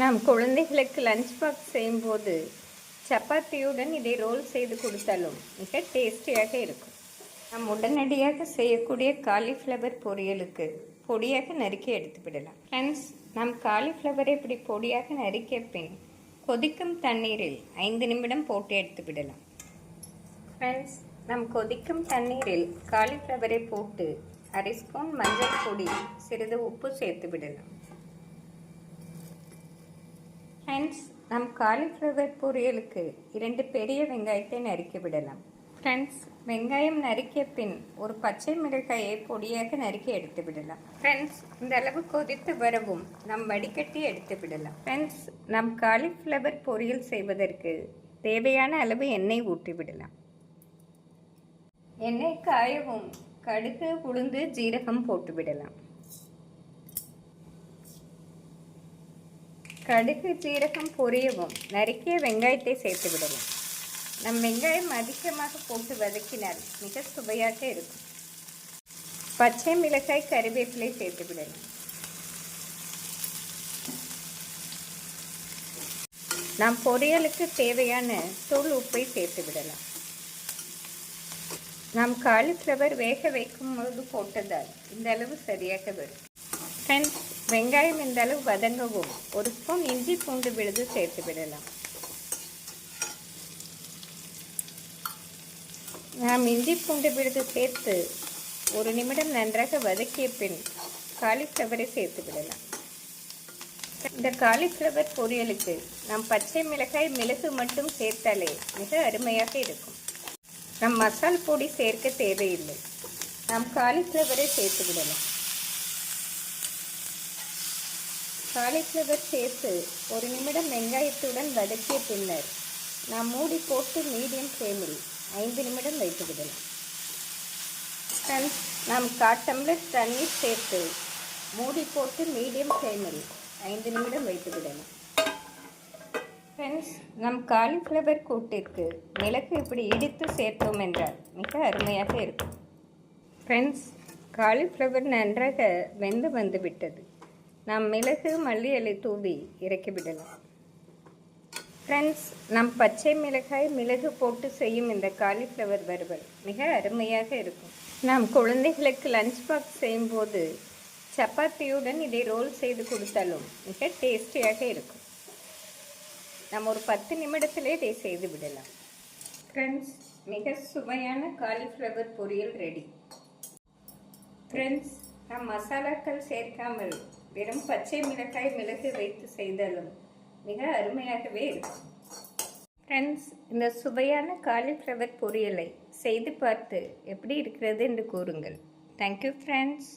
நாம் குழந்தைகளுக்கு lunch box செய்யும்போது சப்பாத்தியுடன் இதை ரோல் செய்து கொடுத்தாலும் மிக டேஸ்டியாக இருக்கும். நாம் உடனடியாக செய்யக்கூடிய காலிஃப்ளவர் பொரியலுக்கு பொடியாக நறுக்கி எடுத்துவிடலாம் ஃப்ரெண்ட்ஸ் நாம் காலிஃப்ளவரை இப்படி பொடியாக நறுக்கிய பின் கொதிக்கும் தண்ணீரில் ஐந்து நிமிடம் போட்டு எடுத்து விடலாம். ஃப்ரெண்ட்ஸ் நம் கொதிக்கும் தண்ணீரில் காலிஃப்ளவரை போட்டு அரை ஸ்பூன் மஞ்சள் பொடி சிறிது உப்பு சேர்த்து விடலாம். ஃப்ரெண்ட்ஸ் நம் காலிஃப்ளவர் பொரியலுக்கு இரண்டு பெரிய வெங்காயத்தை நறுக்கி விடலாம். ஃப்ரெண்ட்ஸ் வெங்காயம் நறுக்கிய பின் ஒரு பச்சை மிளகாயை பொடியாக நறுக்கி எடுத்து விடலாம். ஃப்ரெண்ட்ஸ் இந்த அளவு கொதித்து வரவும் நம் வடிகட்டி எடுத்து விடலாம். ஃப்ரெண்ட்ஸ் நம் காலிஃப்ளவர் பொரியல் செய்வதற்கு தேவையான அளவு எண்ணெய் ஊற்றி விடலாம். எண்ணெய் காயவும் கடுகு உளுந்து ஜீரகம் போட்டு விடலாம். கடுகு ஜீரகம் பொரியவும் நறுக்கிய வெங்காயத்தை சேர்த்து விடலாம் நம் வெங்காயம் அதிகமாக போட்டு வதக்கினால் மிக சுவையாக இருக்கும். பச்சை மிளகாய் கறிவேப்பிலை சேர்த்து விடலாம் நாம் பொரியலுக்கு தேவையான தூள் உப்பை சேர்த்து விடலாம். நாம் காலிஃப்ளவர் வேக வைக்கும் போது போட்டதால் இந்த அளவு சரியாக வரும். ஃப்ரெண்ட்ஸ் வெங்காயம் இந்த அளவு வதங்கவும். ஒரு ஸ்பூன் இஞ்சி பூண்டு விழுது சேர்த்து விடலாம். நாம் இஞ்சி பூண்டு விழுது சேர்த்து ஒரு நிமிடம் நன்றாக வதக்கிய பின் காலிஃப்ளவரை சேர்த்து விடலாம். இந்த காலிஃப்ளவர் பொரியலுக்கு நாம் பச்சை மிளகாய் மிளகு மட்டும் சேர்த்தாலே மிக அருமையாக இருக்கும். நம் மசால் பொடி சேர்க்க தேவையில்லை. நாம் காலிஃப்ளவரை சேர்த்து விடலாம். காலிஃப்ளவர் சேர்த்து ஒரு நிமிடம் வெங்காயத்துடன் வதக்கிய பின்னர் நாம் மூடி போட்டு மீடியம் ஃப்ளேமில் ஐந்து நிமிடம் வைத்து விடலாம் ஃப்ரெண்ட்ஸ் நாம் காட்டம்ளர் தண்ணீர் சேர்த்து மூடி போட்டு மீடியம் ஃப்ளேமில் ஐந்து நிமிடம் வைத்து விடலாம் ஃப்ரெண்ட்ஸ் நம் காலிஃப்ளவர் கூட்டிற்கு மிளகு இப்படி இடித்து சேர்த்தோம் என்றால் மிக அருமையாக இருக்கும். ஃப்ரெண்ட்ஸ் காலிஃப்ளவர் நன்றாக வெந்து வந்து விட்டது நாம் மிளகு மல்லி இலை தூவி இறக்கிவிடலாம். ஃப்ரெண்ட்ஸ் நம் பச்சை மிளகாய் மிளகு போட்டு செய்யும் இந்த காலிஃப்ளவர் வறுவல் மிக அருமையாக இருக்கும். நாம் குழந்தைகளுக்கு லஞ்ச் பாக்ஸ் செய்யும்போது சப்பாத்தியுடன் இதை ரோல் செய்து கொடுத்தாலும் மிக டேஸ்டியாக இருக்கும். நாம் ஒரு பத்து நிமிடத்திலே இதை செய்து விடலாம். ஃப்ரெண்ட்ஸ் மிக சுவையான காலிஃப்ளவர் பொரியல் ரெடி ஃப்ரெண்ட்ஸ் நம் மசாலாக்கள் சேர்க்காமல் வெறும் பச்சை மிளகாய் மிளகு வைத்து செய்தாலும் மிக அருமையாகவே இருக்கும். ஃப்ரெண்ட்ஸ் இந்த சுவையான காலிஃப்ளவர் பொரியலை செய்து பார்த்து எப்படி இருக்கிறது என்று கூறுங்கள். Thank you friends